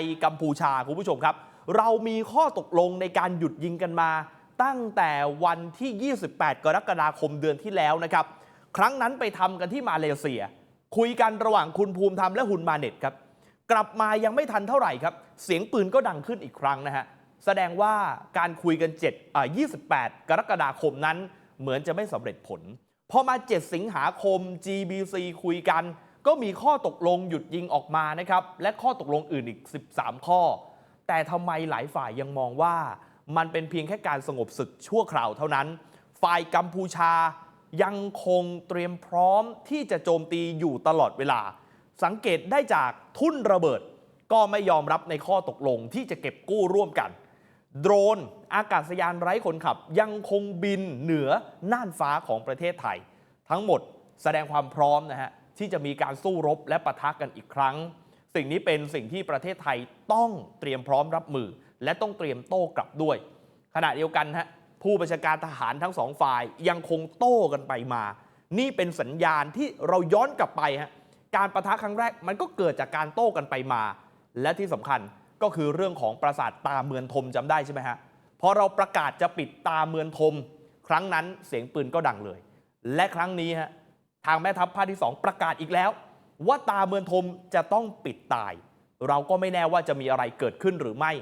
ยกัมพูชาคุณผู้ชมครับ เรามีข้อตกลงในการหยุดยิงกันมา ตั้งแต่วันที่ 28 กรกฎาคมเดือนที่แล้วนะครับ ครั้งนั้นไปทำกันที่มาเลเซีย คุยกันระหว่างคุณภูมิธรรมและหุนมาเน็ตครับ กลับมายังไม่ทันเท่าไหร่ครับ เสียงปืนก็ดังขึ้นอีกครั้งนะฮะแสดงว่าการคุยกัน7อ่า28 กรกฎาคมนั้นเหมือนจะไม่สำเร็จผลพอมา 7 สิงหาคม GBC คุยกัน ก็มีข้อตกลงหยุดยิงออกมานะครับ และข้อตกลงอื่นอีก 13 ข้อ แต่ทำไมหลายฝ่ายยังมองว่า มันเป็นเพียงแค่การสงบศึกชั่วคราวเท่านั้น ฝ่ายกัมพูชายังคงเตรียมพร้อมที่จะโจมตีอยู่ตลอดเวลา สังเกตได้จากทุ่นระเบิด ก็ไม่ยอมรับในข้อตกลงที่จะเก็บกู้ร่วมกัน โดรนอากาศยานไร้คนขับ ยังคงบินเหนือน่านฟ้าของประเทศไทย ทั้งหมดแสดงความพร้อมนะฮะ ที่จะมีการสู้รบและปะทะกันอีกครั้ง สิ่งนี้เป็นสิ่งที่ประเทศไทยต้องเตรียมพร้อมรับมือ และต้องเตรียมโต้กลับด้วย ขณะเดียวกันฮะผู้บัญชาการทหารทั้งสองฝ่ายยังคงโต้กันไปมา นี่เป็นสัญญาณที่เราย้อนกลับไปฮะการประทะครั้งแรกมันก็เกิดจากการโต้กันไปมา และที่สำคัญก็คือเรื่องของปราสาทตาเมือนทมจำได้ใช่ไหมฮะพอเราประกาศจะปิดตาเมือนทม ครั้งนั้นเสียงปืนก็ดังเลย และครั้งนี้ฮะ ทางแม่ทัพภาคที่ 2 ประกาศอีกแล้ว ว่าตาเมือนทมจะต้องปิดตาย เราก็ไม่แน่ว่าจะมีอะไรเกิดขึ้นหรือไม่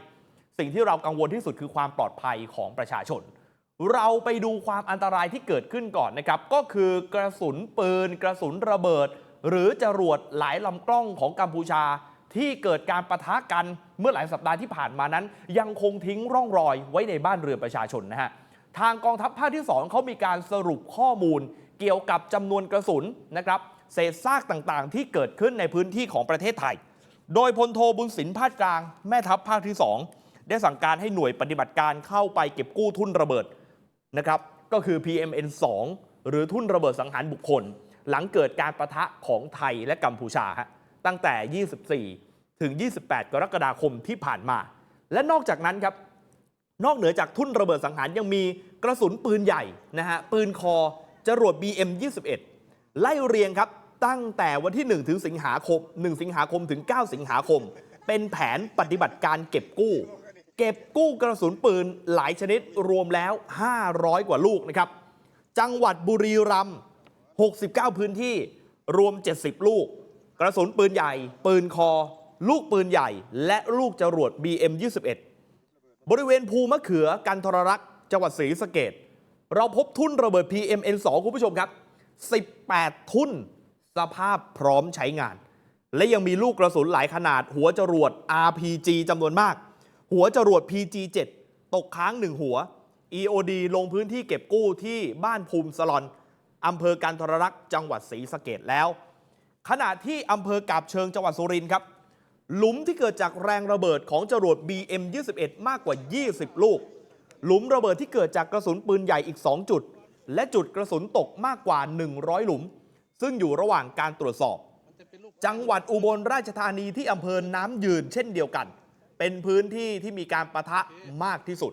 สิ่งที่เรากังวลที่สุดคือความปลอดภัยของประชาชน เราไปดูความอันตรายที่เกิดขึ้นก่อนนะครับ ก็คือกระสุนปืน กระสุนระเบิด หรือจรวดหลายลำกล้องของกัมพูชา ที่เกิดการประทะกันเมื่อหลายสัปดาห์ที่ผ่านมานั้น ยังคงทิ้งร่องรอยไว้ในบ้านเรือนประชาชนนะฮะทางกองทัพภาคที่ 2เขามีการสรุปข้อมูล เกี่ยวกับจำนวนกระสุนนะครับเศษซากต่างๆ ที่เกิดขึ้นในพื้นที่ของประเทศไทย โดยพลโทบุญสินพาดกลางแม่ทัพภาคที่ 2 ได้สั่งการให้หน่วยปฏิบัติการเข้าไปเก็บกู้ทุนระเบิดนะครับก็คือ PMN 2 หรือทุนระเบิดสังหารบุคคล หลังเกิดการประทะของไทยและกัมพูชาฮะตั้งแต่ 24 ถึง 28 กรกฎาคมที่ผ่านมา และนอกจากนั้นครับนอกเหนือจากทุ่นระเบิดสังหารยังมีกระสุนปืนใหญ่นะฮะปืนคอ จรวด BM 21 ไล่เรียงครับ ตั้งแต่วันที่ 1 ถึงสิงหาคม 1 สิงหาคมถึง 9 สิงหาคม เป็นแผนปฏิบัติการเก็บกู้ เก็บกู้กระสุนปืนหลายชนิดรวมแล้ว 500 กว่าลูกนะครับ จังหวัดบุรีรัมย์69 พื้นที่รวม 70 ลูก กระสุนปืนใหญ่ ปืนคอ ลูกปืนใหญ่ และลูกจรวด BM 21บริเวณภูมะเขือกันทรรักษ์จังหวัดศรีสะเกด เราพบทุ่นระเบิด PMN2 คุณผู้ชมครับ 18 ทุ่นสภาพพร้อมใช้งาน และยังมีลูกกระสุนหลายขนาด หัวจรวด RPG จำนวนมาก หัวจรวด PG7 ตกค้างหนึ่งหัว EOD ลงพื้นที่เก็บกู้ที่บ้านภูมิสลอนอำเภอกันทรรักษ์จังหวัดศรีสะเกดแล้ว ขณะที่อำเภอกาบเชิงจังหวัดสุรินทร์ครับ หลุมที่เกิดจากแรงระเบิดของจรวด BM21 มากกว่า 20 ลูก หลุมระเบิดที่เกิดจากกระสุนปืนใหญ่อีก 2 จุด และจุดกระสุนตกมากกว่า 100 หลุม ซึ่งอยู่ระหว่างการตรวจสอบ จังหวัดอุบลราชธานีที่อำเภอน้ำยืนเช่นเดียวกัน เป็นพื้นที่ที่มีการประทะมากที่สุด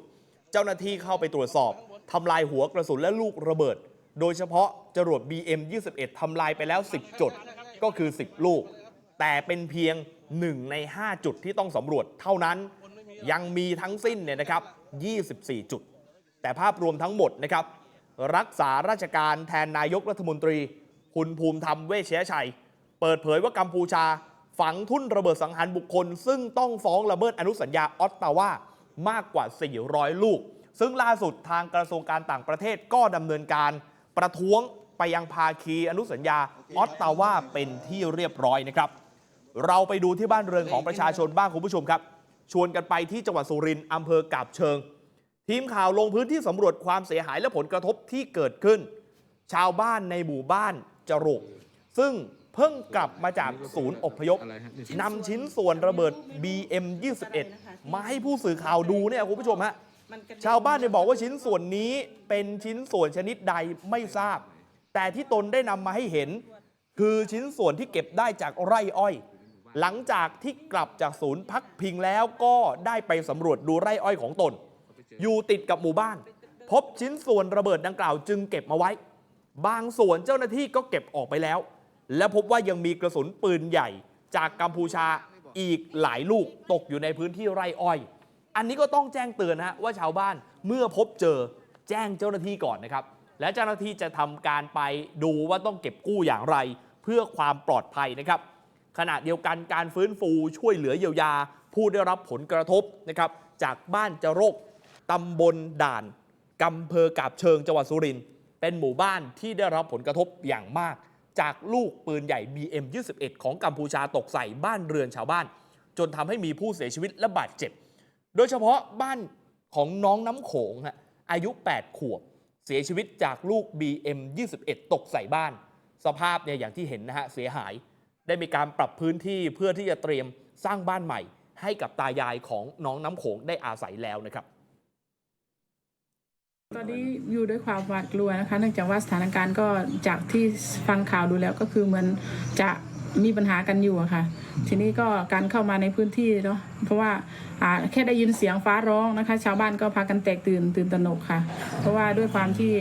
เจ้าหน้าที่เข้าไปตรวจสอบทำลายหัวกระสุนและลูกระเบิด โดยเฉพาะจรวด BM21 ทำลายไปแล้ว 10 จุด ก็คือ 10 ลูก แต่เป็นเพียง 1 ใน 5 จุดที่ต้องสำรวจเท่านั้น ยังมีทั้งสิ้นเนี่ยนะครับ 24 จุด แต่ภาพรวมทั้งหมดนะครับ รักษาราชการแทนนายกรัฐมนตรี คุณภูมิธรรมเวชยชัย เปิดเผยว่ากัมพูชาฝังทุ่นระเบิดสังหารบุคคล ซึ่งต้องฟ้องละเมิดอนุสัญญาออตตาวามากกว่า 400 ลูก ซึ่งล่าสุดทางกระทรวงการต่างประเทศก็ดำเนินการประท้วงไปยังภาคีอนุสัญญาออตตาวาเป็นที่เรียบร้อยนะครับ เราไปดูที่บ้านเรือนของประชาชนบ้างคุณผู้ชมครับ ชวนกันไปที่จังหวัดสุรินทร์อำเภอกาบเชิง ทีมข่าวลงพื้นที่สำรวจความเสียหายและผลกระทบที่เกิดขึ้น ชาวบ้านในหมู่บ้านจรุกซึ่งเพิ่งกลับมาจากศูนย์อพยพนำชิ้นส่วนระเบิด BM 21มาให้ผู้สื่อข่าวดูเนี่ยคุณผู้ชมฮะชาวบ้านเนี่ยบอกว่าชิ้นส่วนนี้เป็นชิ้นส่วนชนิดใดไม่ทราบ แต่ที่ตนได้นำมาให้เห็น คือชิ้นส่วนที่เก็บได้จากไร่อ้อย หลังจากที่กลับจากศูนย์พักพิงแล้วก็ได้ไปสำรวจดูไร่อ้อยของตน อยู่ติดกับหมู่บ้าน พบชิ้นส่วนระเบิดดังกล่าวจึงเก็บมาไว้ บางส่วนเจ้าหน้าที่ก็เก็บออกไปแล้ว และพบว่ายังมีกระสุนปืนใหญ่ จากกัมพูชาอีกหลายลูกตกอยู่ในพื้นที่ไร่อ้อย อันนี้ก็ต้องแจ้งเตือนนะฮะว่าชาวบ้านเมื่อพบเจอแจ้งเจ้าหน้าที่ก่อนนะครับ และเจ้าหน้าที่จะทำการไปดูว่าต้องเก็บกู้อย่างไร เพื่อความปลอดภัยนะครับ ขณะเดียวกันการฟื้นฟูช่วยเหลือเยียวยา ผู้ได้รับผลกระทบนะครับจากบ้านจรกตำบลด่านกำเภอกาบเชิงจังหวัดสุรินทร์เป็นหมู่บ้านที่ได้รับผลกระทบอย่างมาก จากลูกปืนใหญ่ BM21 ของกัมพูชาตกใส่บ้านเรือนชาวบ้าน จนทำให้มีผู้เสียชีวิตและบาดเจ็บ โดยเฉพาะบ้านของน้องน้ำโขงฮะอายุ 8 ขวบ เสียชีวิตจากลูก BM21 ตกใส่บ้าน สภาพเนี่ยอย่างที่เห็นนะฮะเสียหาย ได้มีการปรับพื้นที่เพื่อที่จะเตรียมสร้างบ้านใหม่ ให้กับตายายของน้องน้ำโขงได้อาศัยแล้วนะครับ ตอนนี้อยู่ด้วยความหวาดกลัวนะคะ เนื่องจากว่าสถานการณ์ก็จากที่ฟังข่าวดูแล้วก็คือเหมือนจะ มีปัญหากันอยู่อะค่ะ ทีนี้ก็การเข้ามาในพื้นที่เนาะเพราะว่าอ่าแค่ได้ยินเสียงฟ้าร้องนะคะ ชาวบ้านก็พากันแตกตื่นตื่นตระหนกค่ะ เพราะว่าด้วยความที่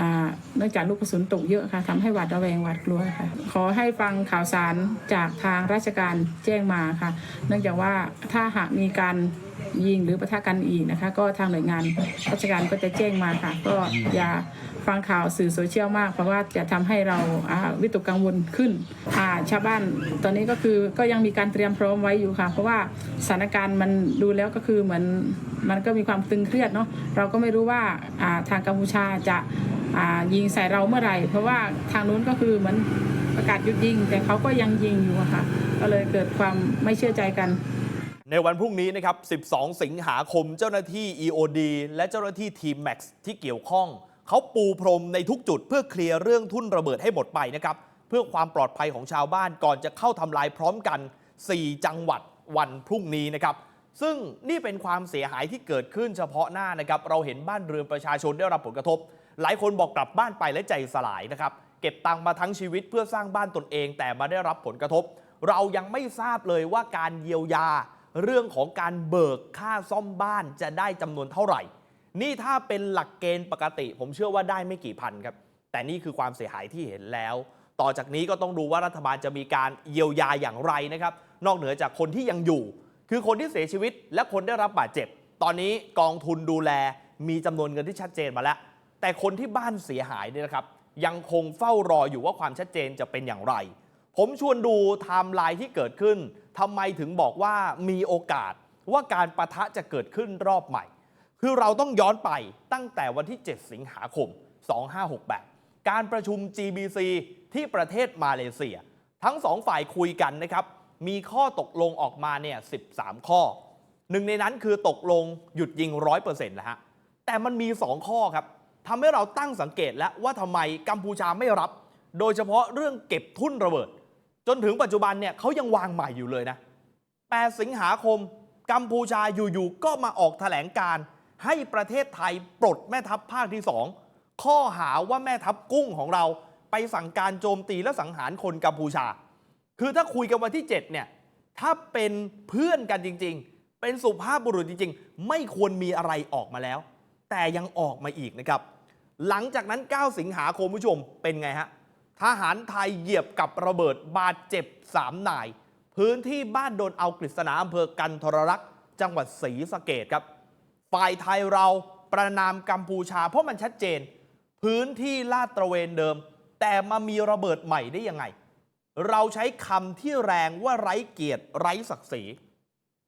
อ่าเนื่องจากลูกกระสุนตกเยอะค่ะทำให้หวาดระแวงหวาดกลัวค่ะ ขอให้ฟังข่าวสารจากทางราชการแจ้งมาค่ะ เนื่องจากว่าถ้าหากมีการ ยิงหรือประทะกันอีกนะคะ ก็ทางหน่วยงานราชการก็จะแจ้งมาค่ะ ก็อย่าฟังข่าวสื่อโซเชียลมาก เพราะว่าจะทำให้เราวิตกกังวลขึ้นอาชาวบ้านตอนนี้ก็คือก็ยังมีการเตรียมพร้อมไว้อยู่ค่ะ เพราะว่าสถานการณ์มันดูแล้วก็คือเหมือนมันก็มีความตึงเครียดเนาะเราก็ไม่รู้ว่าาทางกัมพูชาจะายิงใส่เราเมื่อไหร่ เพราะว่าทางนู้นก็คือเหมือนประกาศหยุดยิง แต่เขาก็ยังยิงอยู่ค่ะ ก็เลยเกิดความไม่เชื่อใจกัน ในวันพรุ่งนี้นะครับ 12 สิงหาคมเจ้าหน้าที่ EOD และเจ้าหน้าที่ทีม Max ที่เกี่ยวข้อง เขาปูพรมในทุกจุดเพื่อเคลียร์เรื่องทุ่นระเบิดให้หมดไปนะครับ เพื่อความปลอดภัยของชาวบ้านก่อนจะเข้าทำลายพร้อมกัน 4 จังหวัดวันพรุ่งนี้นะครับ ซึ่งนี่เป็นความเสียหายที่เกิดขึ้นเฉพาะหน้านะครับ เราเห็นบ้านเรือนประชาชนได้รับผลกระทบ หลายคนบอกกลับบ้านไปและใจสลายนะครับ เก็บตังค์มาทั้งชีวิตเพื่อสร้างบ้านตนเอง แต่มาได้รับผลกระทบ เรายังไม่ทราบเลยว่าการเยียวยา เรื่องของการเบิกค่าซ่อมบ้านจะได้จำนวนเท่าไหร่ นี่ถ้าเป็นหลักเกณฑ์ปกติ ผมเชื่อว่าได้ไม่กี่พันครับ แต่นี่คือความเสียหายที่เห็นแล้ว ต่อจากนี้ก็ต้องดูว่ารัฐบาลจะมีการเยียวยาอย่างไรนะครับ นอกเหนือจากคนที่ยังอยู่ คือคนที่เสียชีวิตและคนได้รับบาดเจ็บ ตอนนี้กองทุนดูแลมีจำนวนเงินที่ชัดเจนมาแล้ว แต่คนที่บ้านเสียหายเนี่ยนะครับ ยังคงเฝ้ารออยู่ว่าความชัดเจนจะเป็นอย่างไร ผมชวนดูไทม์ไลน์ที่เกิดขึ้นทำไมถึงบอกว่ามีโอกาสว่าการประทะจะเกิดขึ้นรอบใหม่ คือเราต้องย้อนไปตั้งแต่วันที่ 7 สิงหาคม 2568 การประชุม GBC ที่ประเทศมาเลเซีย ทั้งสองฝ่ายคุยกันนะครับ มีข้อตกลงออกมาเนี่ย 13 ข้อ หนึ่งในนั้นคือตกลงหยุดยิง 100%นะฮะ แต่มันมี 2 ข้อครับทำให้เราตั้งสังเกตแล้วว่าทำไมกัมพูชาไม่รับ โดยเฉพาะเรื่องเก็บทุนระเบิด จนถึงปัจจุบันเนี่ยเขายังวางใหม่อยู่เลยนะ 8 สิงหาคม กัมพูชาอยู่ๆก็มาออกแถลงการ ให้ประเทศไทยปลดแม่ทัพภาคที่ 2 ข้อหาว่าแม่ทัพกุ้งของเราไปสั่งการโจมตีและสังหารคนกัมพูชา คือถ้าคุยกันวันที่ 7 เนี่ย ถ้าเป็นเพื่อนกันจริง ๆ เป็นสุภาพบุรุษจริง ๆ ไม่ควรมีอะไรออกมาแล้ว แต่ยังออกมาอีกนะครับ หลังจากนั้น 9 สิงหาคมผู้ชมเป็นไงฮะ ทหารไทยเหยียบกับระเบิดบาดเจ็บ3นาย พื้นที่บ้านโดนเอากฤษณาอำเภอกันทรลักษณ์จังหวัดศรีสะเกดครับ ฝ่ายไทยเราประนามกัมพูชาเพราะมันชัดเจน พื้นที่ลาดตระเวนเดิม แต่มามีระเบิดใหม่ได้ยังไง เราใช้คำที่แรงว่าไร้เกียรติไร้ศักดิ์ศรี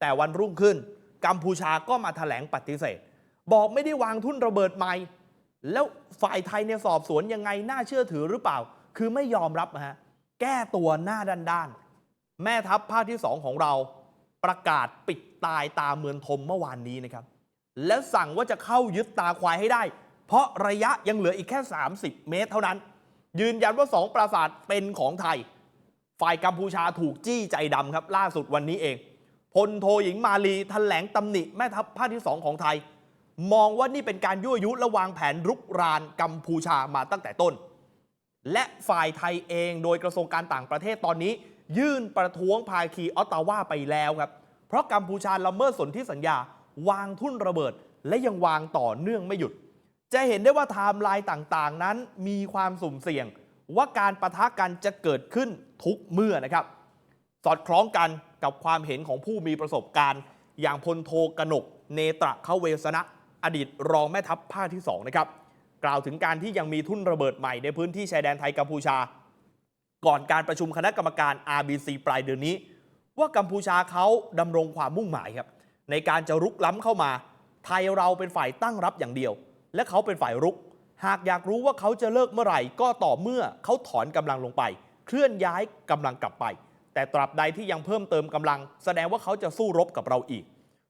แต่วันรุ่งขึ้น กัมพูชาก็มาถแถลงปฏิเสธ บอกไม่ได้วางทุ่นระเบิดใหม่ แล้วฝ่ายไทยเนี่ยสอบสวนยังไงน่าเชื่อถือหรือเปล่า คือไม่ยอมรับนะฮะแก้ตัวหน้าด้านๆ แม่ทัพภาคที่สองของเราประกาศปิดตายตาเมืองทมเมื่อวานนี้นะครับ และสั่งว่าจะเข้ายึดตาควายให้ได้ เพราะระยะยังเหลืออีกแค่ 30 เมตรเท่านั้น ยืนยันว่าสองปราสาทเป็นของไทย ฝ่ายกัมพูชาถูกจี้ใจดำครับ ล่าสุดวันนี้เองพลโทหญิงมาลีแถลงตำหนิแม่ทัพภาคที่สองของไทย มองว่านี่เป็นการยั่วยุและวางแผนรุกรานกัมพูชามาตั้งแต่ต้น และฝ่ายไทยเองโดยกระทรวงการต่างประเทศตอนนี้ ยื่นประท้วงภาคีออตตาวาไปแล้วครับ เพราะกัมพูชาละเมิดสนธิสัญญา วางทุ่นระเบิด และยังวางต่อเนื่องไม่หยุด จะเห็นได้ว่าไทม์ไลน์ต่างๆ นั้นมีความสุ่มเสี่ยง ว่าการประทะกันจะเกิดขึ้นทุกเมื่อนะครับ สอดคล้องกันกับความเห็นของผู้มีประสบการณ์ อย่างพลโทกนก เนตระเขาเวสนะ อดีตรองแม่ทัพภาคที่2นะครับ กล่าวถึงการที่ยังมีทุ่นระเบิดใหม่ในพื้นที่ชายแดนไทยกัมพูชา ก่อนการประชุมคณะกรรมการ RBC ปลายเดือนนี้ ว่ากัมพูชาเขาดำรงความมุ่งหมายครับในการจะรุกล้ำเข้ามา ไทยเราเป็นฝ่ายตั้งรับอย่างเดียว และเขาเป็นฝ่ายรุก หากอยากรู้ว่าเขาจะเลิกเมื่อไหร่ ก็ต่อเมื่อเขาถอนกำลังลงไป เคลื่อนย้ายกำลังกลับไป แต่ตราบใดที่ยังเพิ่มเติมกำลัง แสดงว่าเขาจะสู้รบกับเราอีก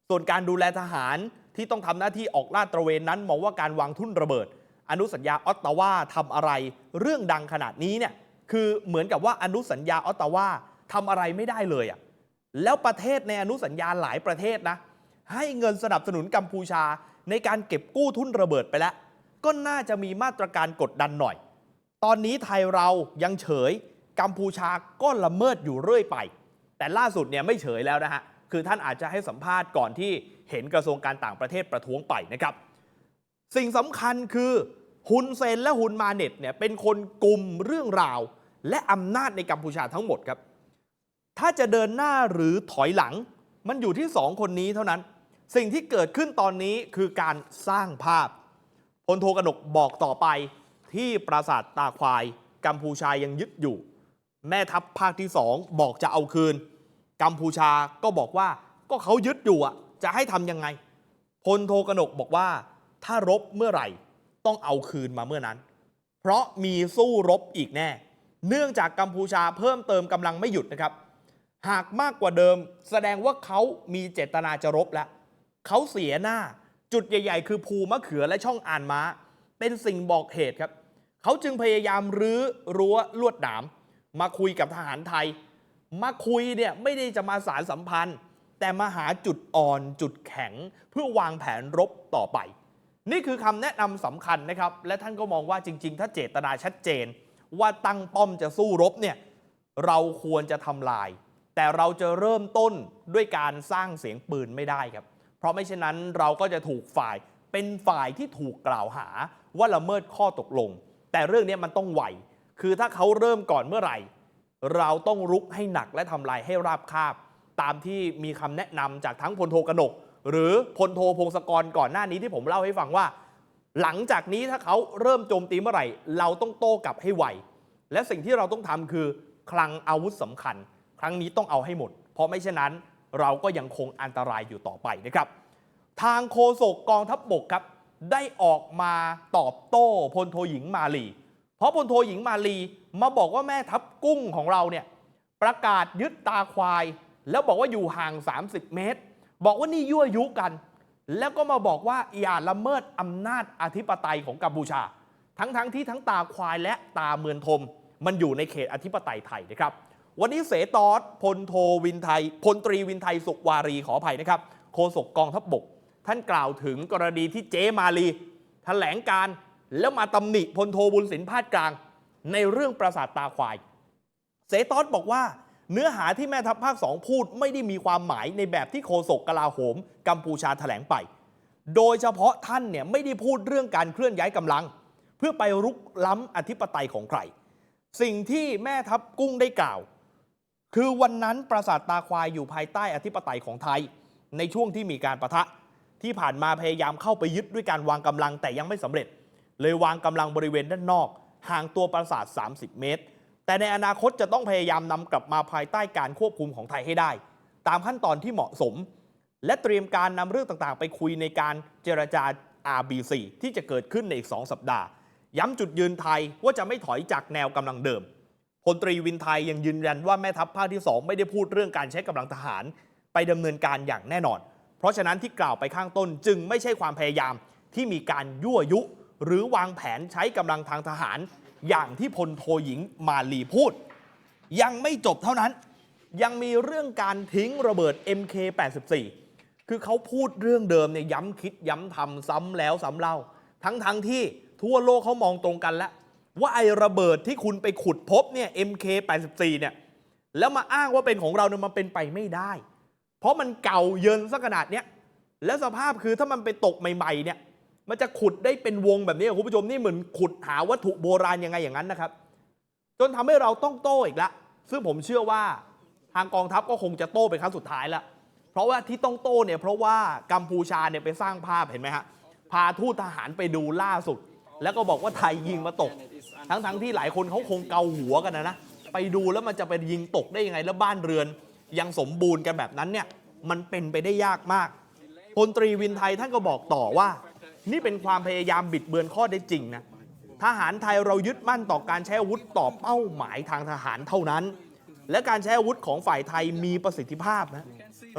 ส่วนการดูแลทหารที่ต้องทำหน้าที่ออกลาดตระเวนนั้นมองว่าการวางทุ่นระเบิด อนุสัญญาออตตาวาทำอะไรเรื่องดังขนาดนี้เนี่ยคือเหมือนกับว่าอนุสัญญาออตตาวาทำอะไรไม่ได้เลยอะแล้วประเทศในอนุสัญญาหลายประเทศนะให้เงินสนับสนุนกัมพูชาในการเก็บกู้ทุนระเบิดไปแล้ว ก็น่าจะมีมาตรการกดดันหน่อย ตอนนี้ไทยเรายังเฉยกัมพูชาก็ละเมิดอยู่เรื่อยไป แต่ล่าสุดเนี่ยไม่เฉยแล้วนะฮะคือท่านอาจจะให้สัมภาษณ์ก่อนที่เห็นกระทรวงการต่างประเทศประท้วงไปนะครับ สิ่งสำคัญคือ ฮุนเซนและฮุนมาเน็ตเนี่ยเป็นคนกลุ่มเรื่องราว และอำนาจในกัมพูชาทั้งหมดครับ ถ้าจะเดินหน้าหรือถอยหลัง มันอยู่ที่สองคนนี้เท่านั้น สิ่งที่เกิดขึ้นตอนนี้คือการสร้างภาพพลโทกนกบอกต่อไปที่ปราสาทตาควาย กัมพูชายังยึดอยู่ แม่ทัพภาคที่สองบอกจะเอาคืน กัมพูชาก็บอกว่าก็เขายึดอยู่อะจะให้ทำยังไงพลโทกนกบอกว่าถ้ารบเมื่อไหร่ ต้องเอาคืนมาเมื่อนั้น เพราะมีสู้รบอีกแน่ เนื่องจากกัมพูชาเพิ่มเติมกำลังไม่หยุดนะครับ หากมากกว่าเดิมแสดงว่าเขามีเจตนาจะรบแล้วเขาเสียหน้าจุดใหญ่ ๆ คือภูมะเขือและช่องอ่านม้า เป็นสิ่งบอกเหตุครับ เขาจึงพยายามรื้อรั้วลวดหนาม มาคุยกับทหารไทย มาคุยเนี่ยไม่ได้จะมาสารสัมพันธ์ แต่มาหาจุดอ่อนจุดแข็งเพื่อวางแผนรบต่อไป นี่คือคำแนะนำสำคัญนะครับ และท่านก็มองว่าจริง ๆ ถ้าเจตนาชัดเจน ว่าตั้งป้อมจะสู้รบเนี่ยเราควรจะทำลาย แต่เราจะเริ่มต้นด้วยการสร้างเสียงปืนไม่ได้ครับ เพราะไม่เช่นนั้นเราก็จะถูกฝ่ายเป็นฝ่ายที่ถูกกล่าวหาว่าละเมิดข้อตกลง แต่เรื่องนี้มันต้องไหว คือถ้าเขาเริ่มก่อนเมื่อไหร่ เราต้องรุกให้หนักและทำลายให้ราบคาบ ตามที่มีคำแนะนำจากทั้งพลโทกนก หรือพลโทพงศกรก่อนหน้านี้ที่ผมเล่าให้ฟังว่า หลังจากนี้ถ้าเขาเริ่มโจมตีเมื่อไหร่ เราต้องโต้กลับให้ไวและสิ่งที่เราต้องทำคือคลังอาวุธสำคัญ ครั้งนี้ต้องเอาให้หมด เพราะไม่เช่นนั้นเราก็ยังคงอันตรายอยู่ต่อไปนะครับ ทางโฆษกกองทัพบบกครับได้ออกมาตอบโต้พลโทหญิงมาลี เพราะพลโทหญิงมาลีมาบอกว่าแม่ทัพกุ้งของเราเนี่ยประกาศยึดตาควาย แล้วบอกว่าอยู่ห่าง 30 เมตร บอกว่านี่ยั่วยุกัน แล้วก็มาบอกว่าอย่าละเมิดอำนาจอธิปไตยของกัมพูชา ทั้งๆทที่ทั้งตาควายและตาเมือนทม มันอยู่ในเขตอธิปไตยไทยนะครับ วันนี้เสตอสพลโทวินไทยพลตรีวินไทยสุขวารีขออภัยนะครับโฆษกกองทัพบบก ท่านกล่าวถึงกรณีที่เจมาลีแถลงการแล้วมาตำหนิพลโทบุญสินพาดกลาง ในเรื่องปราสาทตาควาย เสตอสบอกว่า เนื้อหาที่แม่ทัพภาคสองพูดไม่ได้มีความหมายในแบบที่โฆษกกลาโหม กัมพูชาแถลงไป โดยเฉพาะท่านเนี่ยไม่ได้พูดเรื่องการเคลื่อนย้ายกำลัง เพื่อไปรุกล้ำอธิปไตยของใคร สิ่งที่แม่ทัพกุ้งได้กล่าว คือวันนั้นปราสาทตาควายอยู่ภายใต้อธิปไตยของไทย ในช่วงที่มีการประทะ ที่ผ่านมาพยายามเข้าไปยึดด้วยการวางกำลังแต่ยังไม่สำเร็จ เลยวางกำลังบริเวณด้านนอก ห่างตัวปราสาท 30 เมตร แต่ในอนาคตจะต้องพยายามนำกลับมาภายใต้การควบคุมของไทยให้ได้ ตามขั้นตอนที่เหมาะสม และเตรียมการนำเรื่องต่างๆ ไปคุยในการเจรจา RBC ที่จะเกิดขึ้นในอีก 2 สัปดาห์ ย้ำจุดยืนไทยว่าจะไม่ถอยจากแนวกำลังเดิมพลตรีวินไทยยังยืนยันว่าแม่ทัพภาคที่ 2 ไม่ได้พูดเรื่องการใช้กำลังทหาร ไปดำเนินการอย่างแน่นอน เพราะฉะนั้นที่กล่าวไปข้างต้นจึงไม่ใช่ความพยายามที่มีการยั่วยุ หรือวางแผนใช้กำลังทางทหาร อย่างที่พลโทหญิงมาลีพูด ยังไม่จบเท่านั้น ยังมีเรื่องการทิ้งระเบิด MK84 คือเขาพูดเรื่องเดิมเนี่ยย้ำคิดย้ำทำซ้ำแล้วซ้ำเล่า ทั้งทั้งที่ทั่วโลกเขามองตรงกันแล้ว ว่าไอ้ระเบิดที่คุณไปขุดพบเนี่ย MK84 เนี่ยแล้วมาอ้างว่าเป็นของเราเนี่ยมันเป็นไปไม่ได้ เพราะมันเก่าเยินซะขนาดเนี้ยแล้วสภาพคือถ้ามันไปตกใหม่ๆเนี่ย มันจะขุดได้เป็นวงแบบนี้คุณผู้ชมนี่เหมือนขุดหาวัตถุโบราณยังไงอย่างนั้นนะครับ จนทำให้เราต้องโต้อีกละ ซึ่งผมเชื่อว่าทางกองทัพก็คงจะโต้เป็นครั้งสุดท้ายล้วเพราะว่าที่ต้องโต้เนี่ยเพราะว่ากัมพูชาเนี่ยไปสร้างภาพเห็นไหมฮะพาทูตทหารไปดูล่าสุด แล้วก็บอกว่าไทยยิงมาตก ทั้งๆที่หลายคนเขาคงเกาหัวกันนะนะไปดูแล้วมันจะไปยิงตกได้ยังไงแล้วบ้านเรือน ยังสมบูรณ์กันแบบนั้นเนี่ยมันเป็นไปได้ยากมากพลตรีวินไทยท่านก็บอกต่อว่า นี่เป็นความพยายามบิดเบือนข้อได้จริงนะทหารไทยเรายึดมั่นต่อการใช้อาวุธต่อเป้าหมายทางทหารเท่านั้น และการใช้อาวุธของฝ่ายไทยมีประสิทธิภาพนะ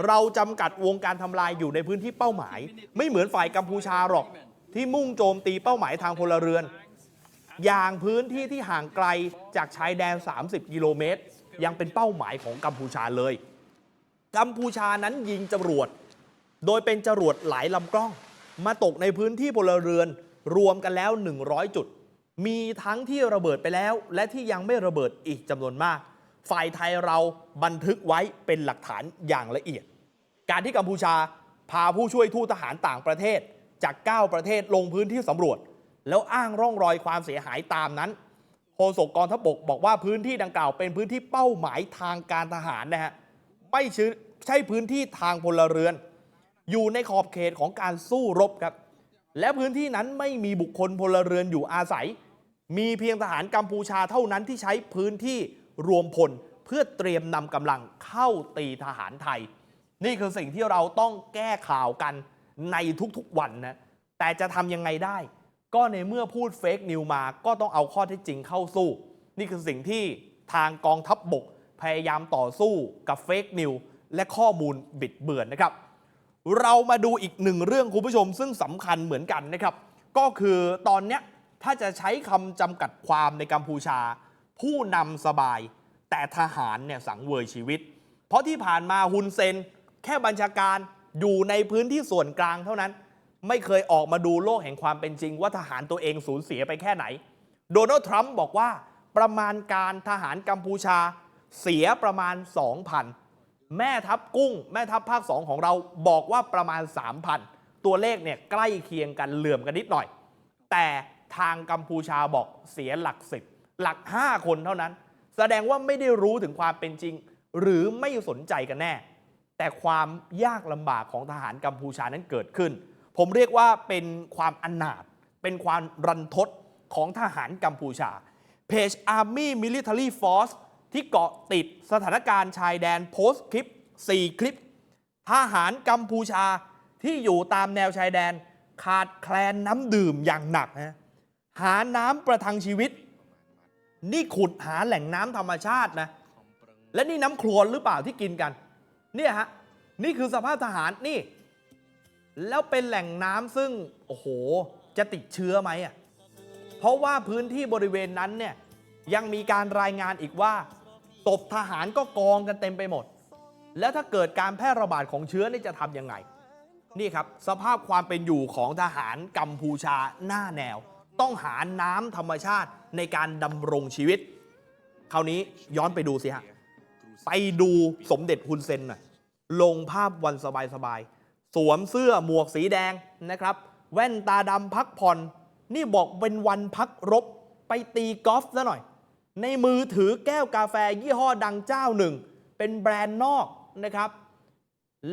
เราจำกัดวงการทำลายอยู่ในพื้นที่เป้าหมาย ไม่เหมือนฝ่ายกัมพูชาหรอก ที่มุ่งโจมตีเป้าหมายทางพลเรือน อย่างพื้นที่ที่ห่างไกลจากชายแดน 30 กิโลเมตร ยังเป็นเป้าหมายของกัมพูชาเลย กัมพูชานั้นยิงจรวด โดยเป็นจรวดหลายลำกล้อง มาตกในพื้นที่พลเรือนรวมกันแล้ว 100 จุด มีทั้งที่ระเบิดไปแล้ว และที่ยังไม่ระเบิดอีกจำนวนมาก ฝ่ายไทยเราบันทึกไว้เป็นหลักฐานอย่างละเอียด การที่กัมพูชาพาผู้ช่วยทูตทหารต่างประเทศจาก 9 ประเทศลงพื้นที่สำรวจ แล้วอ้างร่องรอยความเสียหายตามนั้นโฆษกกองทัพบกบอกว่าพื้นที่ดังกล่าวเป็นพื้นที่เป้าหมายทางการทหารนะฮะไม่ใช่ใช่พื้นที่ทางพลเรือน อยู่ในขอบเขตของการสู้รบครับ และพื้นที่นั้นไม่มีบุคคลพลเรือนอยู่อาศัย มีเพียงทหารกัมพูชาเท่านั้นที่ใช้พื้นที่รวมพลเพื่อเตรียมนำกำลังเข้าตีทหารไทย นี่คือสิ่งที่เราต้องแก้ข่าวกันในทุกๆวันนะแต่จะทำยังไงได้ ก็ในเมื่อพูดเฟกนิวมาก็ต้องเอาข้อเท็จจริงเข้าสู้ นี่คือสิ่งที่ทางกองทัพบบก พยายามต่อสู้กับเฟกนิวและข้อมูลบิดเบือนนะครับ เรามาดูอีกหนึ่งเรื่องคุณผู้ชม ซึ่งสำคัญเหมือนกันนะครับ ก็คือตอนเนี้ยถ้าจะใช้คำจำกัดความในกัมพูชา ผู้นำสบาย แต่ทหารเนี่ยสังเวยชีวิต เพราะที่ผ่านมาฮุนเซน แค่บัญชาการอยู่ในพื้นที่ส่วนกลางเท่านั้น ไม่เคยออกมาดูโลกแห่งความเป็นจริง ว่าทหารตัวเองสูญเสียไปแค่ไหน โดนัลด์ทรัมป์บอกว่าประมาณการทหารกัมพูชาเสียประมาณ 2,000 แม่ทัพกุ้ง แม่ทัพภาค 2 ของเราบอกว่าประมาณ 3,000 ตัวเลขเนี่ยใกล้เคียงกันเหลื่อมกันนิดหน่อย แต่ทางกัมพูชาบอกเสียหลักสิบหลัก 5 คนเท่านั้น แสดงว่าไม่ได้รู้ถึงความเป็นจริง หรือไม่สนใจกันแน่ แต่ความยากลำบากของทหารกัมพูชานั้นเกิดขึ้น ผมเรียกว่าเป็นความอนาถเป็นความรันทดของทหารกัมพูชาเพจ Army Military Force ที่เกาะติดสถานการณ์ชายแดนโพสต์คลิป 4 คลิป ทหารกัมพูชาที่อยู่ตามแนวชายแดนขาดแคลนน้ำดื่มอย่างหนักนะหาน้ำประทังชีวิต นี่ขุดหาแหล่งน้ำธรรมชาตินะ และนี่น้ำครวญหรือเปล่าที่กินกัน เนี่ยฮะ นี่คือสภาพทหารนี่ แล้วเป็นแหล่งน้ำซึ่ง โอ้โห จะติดเชื้อไหมอะเพราะว่าพื้นที่บริเวณนั้นเนี่ยยังมีการรายงานอีกว่า ตบทหารก็กองกันเต็มไปหมด แล้วถ้าเกิดการแพร่ระบาดของเชื้อนี่จะทำยังไง นี่ครับสภาพความเป็นอยู่ของทหารกัมพูชาหน้าแนว ต้องหาน้ำธรรมชาติในการดำรงชีวิต คราวนี้ย้อนไปดูสิฮะ ไปดูสมเด็จฮุนเซนหน่อยลงภาพวันสบายๆสวมเสื้อหมวกสีแดงนะครับ แว่นตาดำพักผ่อน นี่บอกเป็นวันพักรบไปตีกอล์ฟซะหน่อย ในมือถือแก้วกาแฟยี่ห้อดังเจ้าหนึ่ง เป็นแบรนด์นอกนะครับ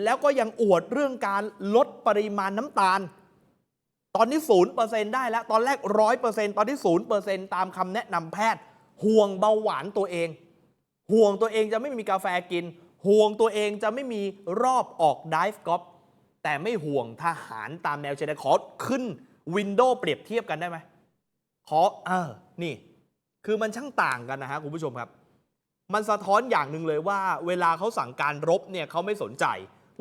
แล้วก็ยังอวดเรื่องการลดปริมาณน้ำตาล ตอนนี้ศูนย์เปอร์เซ็นได้แล้ว ตอนแรกร้อยเปอร์เซ็นตอนที่ศูนย์เปอร์เซ็นตามคำแนะนำแพทย์ ห่วงเบาหวานตัวเอง ห่วงตัวเองจะไม่มีกาแฟกิน ห่วงตัวเองจะไม่มีรอบออกดิฟกอล์ฟแต่ไม่ห่วงทหารตามแนวชายแดนขอขึ้นวินโดว์เปรียบเทียบกันได้ไหมขอเออนี่ คือมันช่างต่างกันนะฮะคุณผู้ชมครับ มันสะท้อนอย่างหนึ่งเลยว่า เวลาเขาสั่งการรบเนี่ยเขาไม่สนใจ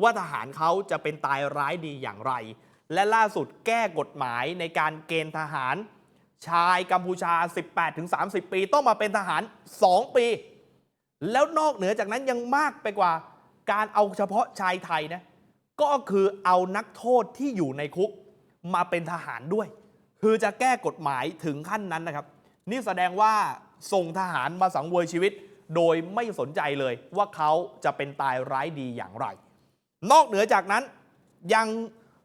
ว่าทหารเขาจะเป็นตายร้ายดีอย่างไร และล่าสุดแก้กฎหมายในการเกณฑ์ทหาร ชายกัมพูชา 18-30 ปี ต้องมาเป็นทหาร 2 ปี แล้วนอกเหนือจากนั้นยังมากไปกว่าการเอาเฉพาะชายไทยนะก็คือเอานักโทษที่อยู่ในคุกมาเป็นทหารด้วย คือจะแก้กฎหมายถึงขั้นนั้นนะครับ นี่แสดงว่าส่งทหารมาสังเวยชีวิต โดยไม่สนใจเลยว่าเขาจะเป็นตายร้ายดีอย่างไร นอกเหนือจากนั้นยัง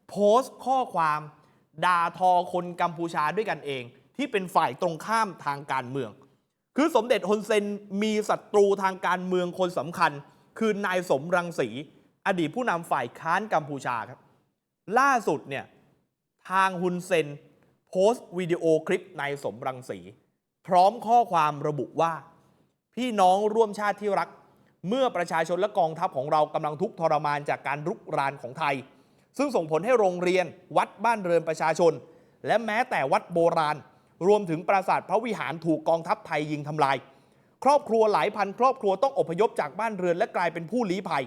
โพสต์ข้อความด่าทอคนกัมพูชาด้วยกันเอง ที่เป็นฝ่ายตรงข้ามทางการเมือง คือสมเด็จฮุนเซนมีศัตรูทางการเมืองคนสำคัญ คือนายสมรังสี อดีตผู้นำฝ่ายค้านกัมพูชาครับ ล่าสุดเนี่ยทางฮุนเซนโพสต์วิดีโอคลิปนายสมรังสี พร้อมข้อความระบุว่า พี่น้องร่วมชาติที่รัก เมื่อประชาชนและกองทัพของเรากำลังทุกข์ทรมานจากการรุกรานของไทย ซึ่งส่งผลให้โรงเรียน วัดบ้านเรือนประชาชน และแม้แต่วัดโบราณ รวมถึงปราสาทพระวิหารถูกกองทัพไทยยิงทำลาย ครอบครัวหลายพันครอบครัวต้องอพยพจากบ้านเรือนและกลายเป็นผู้ลี้ภัย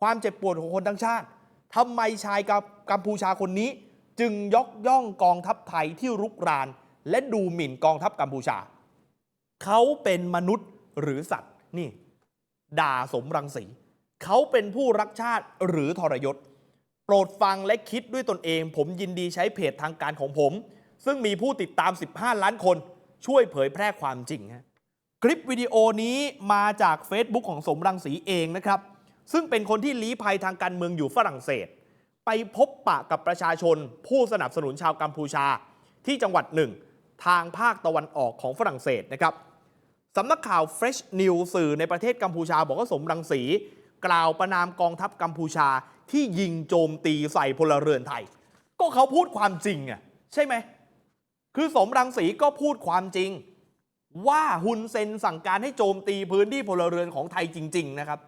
ความเจ็บปวดของคนทั้งชาติทำไมชายกับกัมพูชาคนนี้ จึงยกย่องกองทัพไทยที่รุกราน และดูหมิ่นกองทัพกัมพูชา เขาเป็นมนุษย์หรือสัตว์นี่ ด่าสมรังสี เขาเป็นผู้รักชาติหรือทรยศ โปรดฟังและคิดด้วยตนเอง ผมยินดีใช้เพจทางการของผม ซึ่งมีผู้ติดตาม 15 ล้านคน ช่วยเผยแพร่ความจริงฮะคลิปวิดีโอนี้มาจาก Facebook ของสมรังสีเองนะครับ ซึ่งเป็นคนที่ลี้ภัยทางการเมืองอยู่ฝรั่งเศส ไปพบปะกับประชาชน ผู้สนับสนุนชาวกัมพูชาที่จังหวัดหนึ่ง ทางภาคตะวันออกของฝรั่งเศสนะครับสำนักข่าว Fresh News สื่อในประเทศกัมพูชาบอกว่าสมรังสี กล่าวประนามกองทัพกัมพูชาที่ยิงโจมตีใส่พลเรือนไทย ก็เขาพูดความจริงอะใช่ไหม คือสมรังสีก็พูดความจริง ว่าฮุนเซนสั่งการให้โจมตีพื้นที่พลเรือนของไทยจริง ๆ นะครับ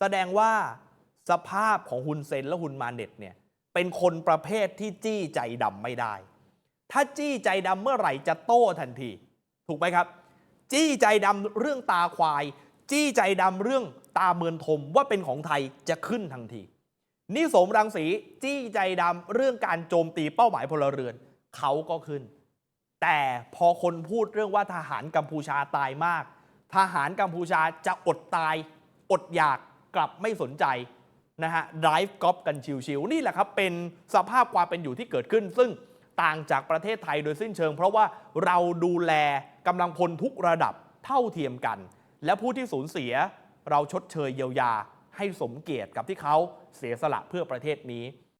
แสดงว่าสภาพของฮุนเซนและฮุนมาเน็ตเนี่ยเป็นคนประเภทที่จี้ใจดำไม่ได้ ถ้าจี้ใจดำเมื่อไหร่จะโต้ทันที ถูกไหมครับ จี้ใจดำเรื่องตาควาย จี้ใจดำเรื่องตาเมือนทมว่าเป็นของไทยจะขึ้นทันทีนี่สมรังสีจี้ใจดำเรื่องการโจมตีเป้าหมายพลเรือนเขาก็ขึ้น แต่พอคนพูดเรื่องว่าทหารกัมพูชาตายมาก ทหารกัมพูชาจะอดตาย อดอยากกลับไม่สนใจนะฮะ drive กอล์ฟกันชิวๆนี่แหละครับ เป็นสภาพความเป็นอยู่ที่เกิดขึ้น ซึ่ง ต่างจากประเทศไทยโดยสิ้นเชิง เพราะว่าเราดูแลกำลังพลทุกระดับเท่าเทียมกัน และผู้ที่สูญเสียเราชดเชยเยียวยาให้สมเกียรติกับที่เขาเสียสละเพื่อประเทศนี้